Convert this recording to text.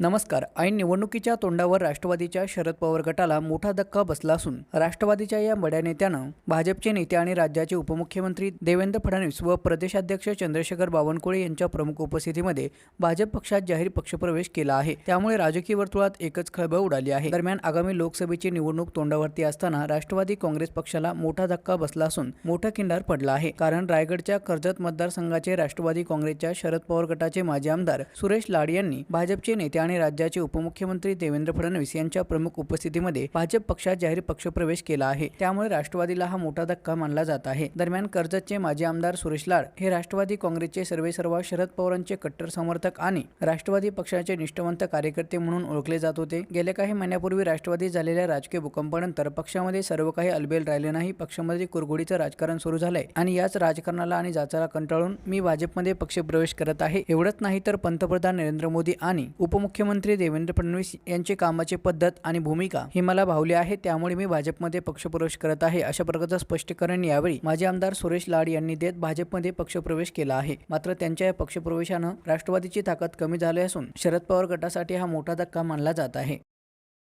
नमस्कार. ऐन निवडणुकीच्या तोंडावर राष्ट्रवादीच्या शरद पवार गटाला मोठा धक्का बसला असून राष्ट्रवादीच्या या बड्या नेत्यानं भाजपचे नेते आणि राज्याचे उपमुख्यमंत्री देवेंद्र फडणवीस व प्रदेशाध्यक्ष चंद्रशेखर बावनकुळे यांच्या प्रमुख उपस्थितीमध्ये भाजप पक्षात जाहीर पक्षप्रवेश केला आहे. त्यामुळे राजकीय वर्तुळात एकच खळबळ उडाली आहे. दरम्यान आगामी लोकसभेची निवडणूक तोंडावरती असताना राष्ट्रवादी काँग्रेस पक्षाला मोठा धक्का बसला असून मोठा किंडार पडला आहे. कारण रायगडच्या कर्जत मतदारसंघाचे राष्ट्रवादी काँग्रेसच्या शरद पवार गटाचे माजी आमदार सुरेश लाड यांनी भाजपचे नेते आणि राज्याचे उपमुख्यमंत्री देवेंद्र फडणवीस यांच्या प्रमुख उपस्थितीमध्ये भाजप पक्षात जाहीर पक्षप्रवेश केला आहे. त्यामुळे राष्ट्रवादीला हा मोठा धक्का मानला जात आहे. दरम्यान कर्जतचे माजी आमदार सुरेश लाड हे राष्ट्रवादी काँग्रेसचे सर्वेसर्वा शरद पवारांचे कट्टर समर्थक आणि राष्ट्रवादी पक्षाचे निष्ठवंत कार्यकर्ते म्हणून ओळखले जात होते. गेल्या काही महिन्यापूर्वी राष्ट्रवादी झालेल्या राजकीय भूकंपानंतर पक्षामध्ये सर्व काही अलबेल राहिले नाही. पक्षामध्ये कुरघोडीचं राजकारण सुरू झालंय आणि याच राजकारणाला आणि जाचाला कंटाळून मी भाजपमध्ये पक्षप्रवेश करत आहे. एवढंच नाही तर पंतप्रधान नरेंद्र मोदी आणि मुख्यमंत्री देवेंद्र फडणवीस यांचे कामाची पद्धत आणि भूमिका ही मला भावली आहे त्यामुळे मी भाजपमध्ये पक्षप्रवेश करत आहे अशा प्रकारचं स्पष्टीकरण यावेळी माजी आमदार सुरेश लाड यांनी देत भाजपमध्ये पक्षप्रवेश केला आहे. मात्र त्यांच्या या पक्षप्रवेशानं राष्ट्रवादीची ताकद कमी झाली असून शरद पवार गटासाठी हा मोठा धक्का मानला जात आहे.